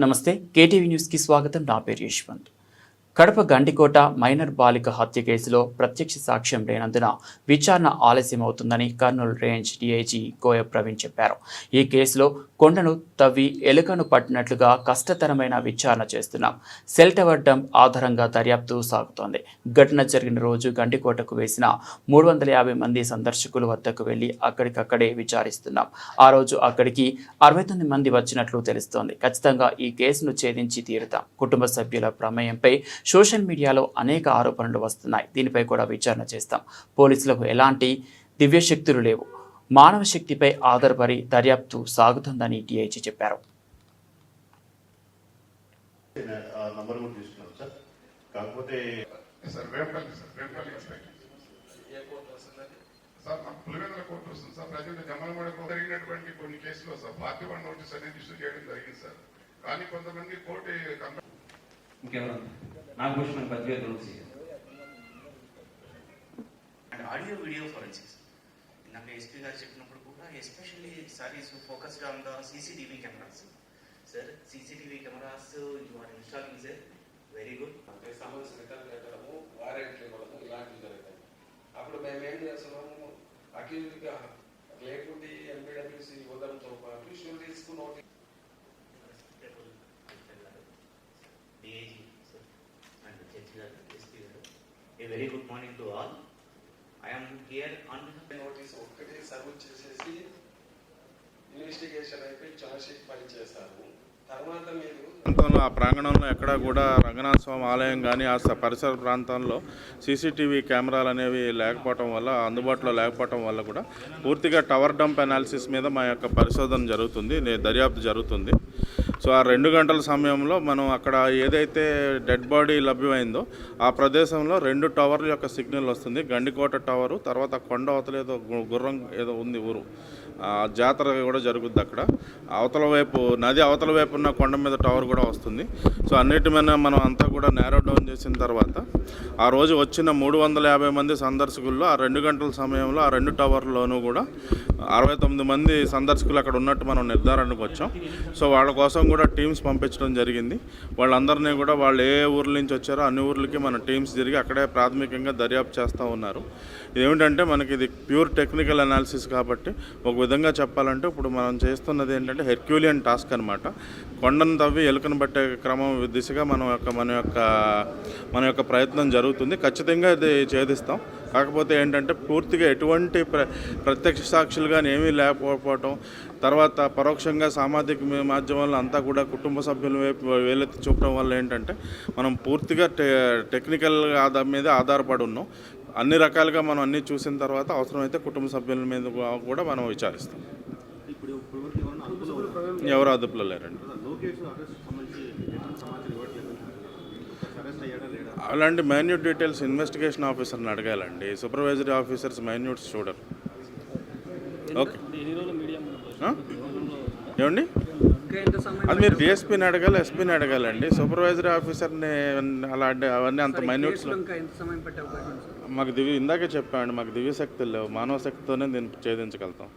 నమస్తే కేటీవీ న్యూస్కి స్వాగతం. నా పేరు యశ్వంత్. కడప గండికోట మైనర్ బాలిక హత్య కేసులో ప్రత్యక్ష సాక్ష్యం లేనందున విచారణ ఆలస్యం అవుతుందని కర్నూలు రేంజ్ డీఐజీ కోయ ప్రవీణ్ చెప్పారు. ఈ కేసులో కొండను తవ్వి ఎలుకను పట్టినట్లుగా కష్టతరమైన విచారణ చేస్తున్నాం. సెల్ టవర్ డంప్ ఆధారంగా దర్యాప్తు సాగుతోంది. ఘటన జరిగిన రోజు గండికోటకు వేసిన మూడు వందల యాభై మంది సందర్శకుల వద్దకు వెళ్ళి అక్కడికక్కడే విచారిస్తున్నాం. ఆ రోజు అక్కడికి అరవై తొమ్మిది మంది వచ్చినట్లు తెలుస్తోంది. ఖచ్చితంగా ఈ కేసును ఛేదించి తీరుతాం. కుటుంబ సభ్యుల ప్రమేయంపై సోషల్ మీడియాలో అనేక ఆరోపణలు వస్తున్నాయి. దీనిపై కూడా విచారణ చేస్తాం. పోలీసులకు ఎలాంటి దివ్యశక్తులు లేవు. మానవ శక్తిపై ఆధారపడి దర్యాప్తు సాగుతుందని టీఐజీ చెప్పారు. సార్. పులివెందుల కోర్టు వస్తుంది ప్రజెంట్ జమ్మలమూడకు జరిగినటువంటి కొన్ని కేసులో సార్ పార్టీ వన్ నోటీస్ అనేది ఇష్యూ చేయడం జరిగింది సార్. కానీ కొంతమంది court Nagabhushan audio video forensics. ఇందాక ఎస్పీ గారు చెప్పినప్పుడు కూడా especially sir is focused on the CCTV cameras sir CCTV cameras you are installing sir very good సమస్య పెట్టడము వారెంట్లు ఇవ్వడము ఇలాంటివి జరుగుతాయి. అప్పుడు మేము ఏం చేస్తున్నాము? అక్యూజ్డ్గా లేకుంటే ఎంపీడబ్ల్యూసీ ఇవ్వడంతో పాటు షూరిటీస్కు notice DIG sir and judge గారు ఎస్పీ గారు. A very good morning to all I'm here on notice ఒక్కటి సర్వ్ చేసేసి ఇన్వెస్టిగేషన్ అయిపోయి చార్జ్షీట్ ఫైల్ చేశారు తర్వాత మీరు ప్రాంతంలో ఆ ప్రాంగణంలో ఎక్కడా కూడా రంగనాథ స్వామి ఆలయం కానీ ఆ పరిసర ప్రాంతంలో సీసీటీవీ కెమెరాలు అనేవి లేకపోవటం వల్ల అందుబాటులో లేకపోవటం వల్ల కూడా పూర్తిగా టవర్ డంప్ అనాలిసిస్ మీద మా యొక్క పరిశోధన జరుగుతుంది నే- దర్యాప్తు జరుగుతుంది. సో ఆ రెండు గంటల సమయంలో మనం అక్కడ ఏదైతే డెడ్ బాడీ లభ్యమైందో ఆ ప్రదేశంలో రెండు టవర్ల యొక్క సిగ్నల్ వస్తుంది. గండికోట టవరు తర్వాత కొండ అవతల ఏదో గు- గుర్రం ఏదో ఉంది ఊరు. ఆ జాతర కూడా జరుగుద్ది అక్కడ. అవతల వైపు నది అవతల వైపు ఉన్న కొండ మీద టవర్ కూడా వస్తుంది. సో అన్నిటి మీద మనం అంతా కూడా నేరో డౌన్ చేసిన తర్వాత ఆ రోజు వచ్చిన మూడు వందల యాభై మంది సందర్శకుల్లో ఆ రెండు గంటల సమయంలో ఆ రెండు టవర్లోనూ కూడా అరవై తొమ్మిది మంది సందర్శకులు అక్కడ ఉన్నట్టు మనం నిర్ధారణకు వచ్చాం. సో వాళ్ళ కోసం కూడా టీమ్స్ పంపించడం జరిగింది. వాళ్ళందరినీ కూడా వాళ్ళు ఏ ఊర్ల నుంచి వచ్చారో అన్ని ఊర్లకి మన టీమ్స్ తిరిగి అక్కడే ప్రాథమికంగా దర్యాప్తు చేస్తూ ఉన్నారు. ఏమిటంటే మనకి ఇది ప్యూర్ టెక్నికల్ అనాలిసిస్ కాబట్టి ఒక విధంగా చెప్పాలంటే ఇప్పుడు మనం చేస్తున్నది ఏంటంటే హెర్క్యూలియన్ టాస్క్ అనమాట కొండను తవ్వి ఎలుకను పట్టే క్రమం దిశగా మన యొక్క మన యొక్క మన యొక్క ప్రయత్నం జరుగుతుంది. ఖచ్చితంగా ఇది ఛేదిస్తాం. కాకపోతే ఏంటంటే పూర్తిగా ఎటువంటి ప్ర ప్రత్యక్ష సాక్షులు కానీ ఏమీ లేకపోవటం తర్వాత పరోక్షంగా సామాజిక మాధ్యమాల్లో అంతా కూడా కుటుంబ సభ్యుల వైపు వేలెత్తి చూపడం వల్ల ఏంటంటే మనం పూర్తిగా టె టెక్నికల్ ఆధార మీద ఆధారపడి ఉన్నాం. అన్ని రకాలుగా మనం అన్ని చూసిన తర్వాత అవసరమైతే కుటుంబ సభ్యుల మీద కూడా మనం విచారిస్తాం. ఎవరు అదుపులో లేరండి? అలాంటి మైన్యూట్ డీటెయిల్స్ ఇన్వెస్టిగేషన్ ఆఫీసర్ని అడగాలండి. సూపర్వైజరీ ఆఫీసర్స్ మైన్యూట్స్ చూడరు. ఓకే? ఏమండి? అది మీరు డిఎస్పీని అడగాలి ఎస్పీని అడగాలండి. సూపర్వైజరీ ఆఫీసర్ని అలాంటి అవన్నీ అంత మైన్యూట్స్లో మాకు దివ్య ఇందాకే చెప్పామండి మాకు దివ్య శక్తులు లేవు మానవ శక్తితోనే దీన్ని ఛేదించగలుగుతాం.